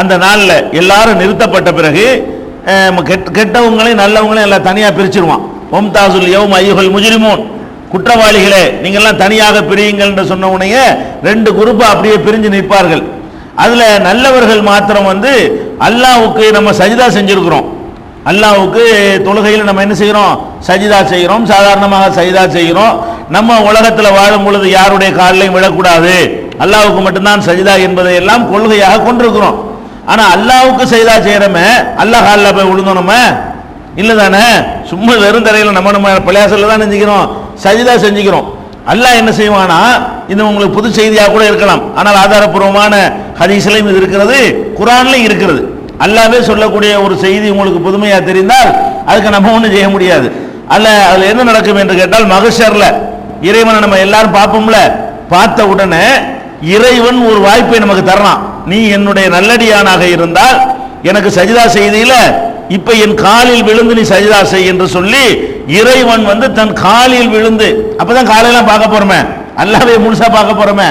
அந்த நாளில் எல்லாரும் நிறுத்தப்பட்ட பிறகு கெட்டவங்களையும் நல்லவங்களையும் எல்லாம் தனியாக பிரிச்சிருவான். ஒம்தாசுல் யோம் ஐயுகள் முஜிரிமோன். குற்றவாளிகளே நீங்கள்லாம் தனியாக பிரியுங்கள் என்று சொன்ன உடனே ரெண்டு குரூப்பாக அப்படியே பிரிஞ்சு நிற்பார்கள். அதில் நல்லவர்கள் மாத்திரம் வந்து அல்லாவுக்கு நம்ம சஜிதா செஞ்சுருக்குறோம். அல்லாவுக்கு தொழுகையில் நம்ம என்ன செய்கிறோம் சஜிதா செய்கிறோம் சாதாரணமாக சஜிதா செய்கிறோம் நம்ம உலகத்தில் வாழும் பொழுது யாருடைய காலையும் விழக்கூடாது. அல்லாவுக்கு மட்டும்தான் சஜிதா என்பதை எல்லாம் கொள்கையாக கொண்டிருக்கிறோம். ஆனா அல்லாவுக்கு செய்தா செய்யறோமே அல்லாஹ் காலில் போய் விழுந்தோம் நம்ம இல்லை தானே சும்மா வெறும் தரையில் நம்ம நம்ம பள்ளியாசலில் தான் செஞ்சுக்கிறோம் சஜிதா செஞ்சுக்கிறோம். அல்லாஹ் என்ன செய்வானா? இது உங்களுக்கு புது செய்தியாக கூட இருக்கலாம். ஆனால் ஆதாரப்பூர்வமான ஹதீஸ்லையும் இது இருக்கிறது குரான்லையும் இருக்கிறது. அல்லாவே சொல்லக்கூடிய ஒரு செய்தி உங்களுக்கு புதுமையாக தெரிந்தால் அதுக்கு நம்ம ஒன்றும் செய்ய முடியாது. அல்ல அதில் என்ன நடக்கும் என்று கேட்டால் மகஷரில் இறைவனை நம்ம எல்லாரும் பார்ப்போம்ல? பார்த்த உடனே இறைவன் ஒரு வாய்ப்பை நமக்கு தரலாம் நீ என்னுடைய நல்லடியானாக இருந்தால் எனக்கு சஜிதா செய்தியில இப்ப என் காலில் விழுந்து நீ சஜிதா செய் என்று சொல்லி இறைவன் வந்து தன் காலில் விழுந்து அப்பதான் காலையெல்லாம் பார்க்க போறோமே அல்லாவே முழுசா பார்க்க போறோமே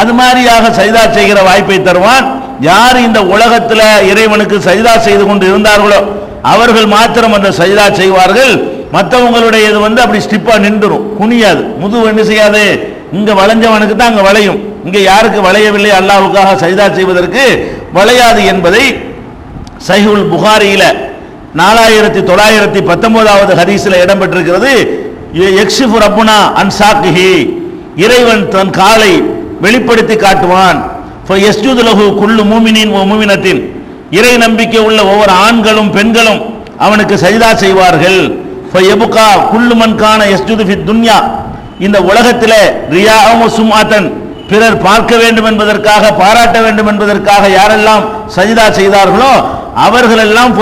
அது மாதிரியாக சஜிதா செய்கிற வாய்ப்பை தருவான். யார் இந்த உலகத்தில் இறைவனுக்கு சஜிதா செய்து கொண்டு இருந்தார்களோ அவர்கள் மாத்திரம் அந்த சஜிதா செய்வார்கள். மற்றவங்களுடைய இது வந்து அப்படி ஸ்டிப்பா நின்றுரும் குனியாது. முதுகு என்ன செய்யாது? இங்க வளைஞ்சவனுக்கு தான் அங்க வளையும். இங்க யாருக்கு வளையவில்லை? அல்லாவுக்காக சஜிதா செய்வதற்கு வளையாது என்பதை சஹிஹுல் புகாரியில நாலாயிரத்தி தொள்ளாயிரத்தி பத்தொன்பதாவது ஹதீஸில் இடம்பெற்றிருக்கிறது. எக்ஷிஃபு ரப்புனா அன்சாக்கிஹி இறைவன் தன் காலை வெளிப்படுத்தி காட்டுவான். எஸ்ஜுது லஹு மூமினின் மூமினத்தின். இறை நம்பிக்கை உள்ள ஒவ்வொரு ஆண்களும் பெண்களும் அவனுக்கு சஜிதா செய்வார்கள். எபுகா குல்லு மன்கான ஃபித் துன்யா. இந்த உலகத்தில் ரியாவும் சுமாத்தன் பிறர் பார்க்க வேண்டும் என்பதற்காக பாராட்ட வேண்டும் என்பதற்காக யாரெல்லாம் சஜிதா செய்தார்களோ அவர்கள் எல்லாம்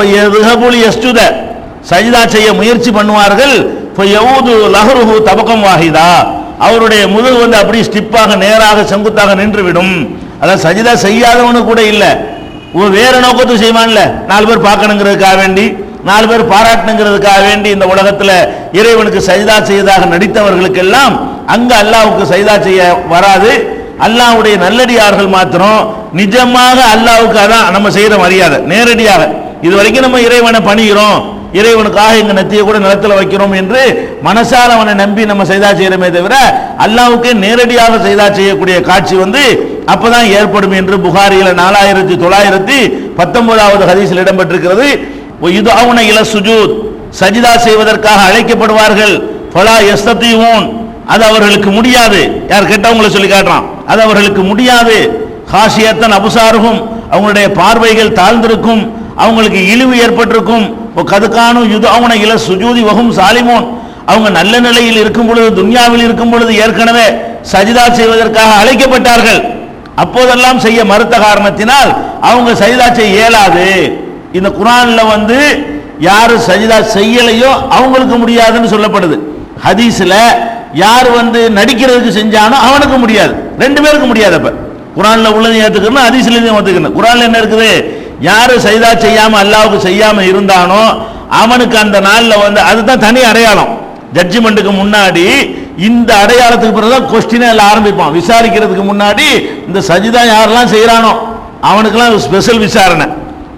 எஸ்ஜுத சஜிதா செய்ய முயற்சி பண்ணுவார்கள். யவுது லஹருஹு தபகம் வாகிதா அவருடைய முதுகு வந்து அப்படி ஸ்டிப்பாக நேராக செங்குத்தாக நின்றுவிடும். அதான் சஜிதா செய்யாதவனு கூட இல்லை. வேற நோக்கத்துக்கு செய்வான்ல. நாலு பேர் பார்க்கணுங்கிறதுக்காக வேண்டி நாலு பேர் பாராட்டணுங்கிறதுக்காக வேண்டி இந்த உலகத்தில் இறைவனுக்கு சஜிதா செய்ததாக நடித்தவர்களுக்கெல்லாம் அங்கே அல்லாவுக்கு சஜிதா செய்ய வராது. அல்லாஹ்வுடைய நல்லடியார்கள் மாத்திரம் நிஜமாக அல்லாவுக்கு அதான் நம்ம செய்யற மரியாதை நேரடியாக. இது வரைக்கும் நம்ம இறைவனை பணிகிறோம் இறைவனுக்காக எங்க நெத்தியை கூட நிலத்தில் வைக்கிறோம் என்று மனசார அவனை நம்பி நம்ம செய்தா செய்யறமே தவிர அல்லாவுக்கு நேரடியாக செய்தா செய்யக்கூடிய காட்சி வந்து அப்பதான் ஏற்படும் என்று புகாரியில நாலாயிரத்தி தொள்ளாயிரத்தி பத்தொன்பதாவது ஹதீஸில் இடம்பெற்றிருக்கிறது. இது அவன இல சுஜூத் சஜிதா செய்வதற்காக அழைக்கப்படுவார்கள் ஃபலா எஸ்தத்தீவூன் அது அவர்களுக்கு முடியாது. யார் கேட்டவங்களை சொல்லி காட்டுறான்? அது அவர்களுக்கு முடியாது. ஹாசியத்தன் அபுசாருகும் அவங்களுடைய பார்வைகள் தாழ்ந்திருக்கும் அவங்களுக்கு இழிவு ஏற்பட்டிருக்கும். கதுக்கானும் யுத அவனை இல சுஜூதி வகும் சாலிமோன். அவங்க நல்ல நிலையில் இருக்கும் பொழுது துன்யாவில் இருக்கும் பொழுது ஏற்கனவே சஜிதா செய்வதற்காக அழைக்கப்பட்டார்கள். அப்போதெல்லாம் செய்ய மறுத்த காரணத்தினால் அவங்க சஜிதா செய்ய இயலாது. இந்த குரான்ல வந்து யாரு சஜிதா செய்யலையோ அவங்களுக்கு முடியாதுன்னு சொல்லப்படுது. ஹதீஸ்ல யார் வந்து நடிக்கிறதுக்கு செஞ்சானோ அவனுக்கு முடியாது. ரெண்டு பேருக்கு முடியாது அப்ப. குரான்ல உள்ளதை ஏத்துக்கணும் ஹதீஸ்லயும் ஏத்துக்கணும். குரான்ல என்ன இருக்குது? யாரு சஜிதா செய்யாம அல்லாவுக்கு செய்யாம இருந்தானோ அவனுக்கு அந்த நாள்ல வந்து அதுதான் தனி அடையாளம். ஜட்ஜ்மெண்ட்டுக்கு முன்னாடி இந்த அடையாளத்துக்கு பிறகுதான் கொஸ்டினே எல்லாம் ஆரம்பிப்பான். விசாரிக்கிறதுக்கு முன்னாடி இந்த சஜிதா யாரெல்லாம் செய்கிறானோ அவனுக்கெல்லாம் ஸ்பெஷல் விசாரணை.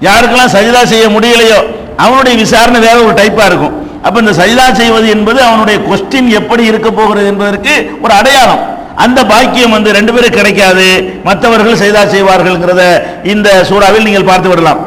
யாருக்கெல்லாம் சஜிதா செய்ய முடியலையோ அவனுடைய விசாரணை வேற ஒரு டைப்பாக இருக்கும். அப்ப இந்த சஜிதா செய்வது என்பது அவனுடைய கொஸ்டின் எப்படி இருக்க போகிறது என்பதற்கு ஒரு அடையாளம். அந்த பாக்கியம் வந்து ரெண்டு பேரும் கிடைக்காது. மற்றவர்கள் செய்தா செய்வார்கள்ங்கிறத இந்த சூறாவில் நீங்கள் பார்த்து விடலாம்.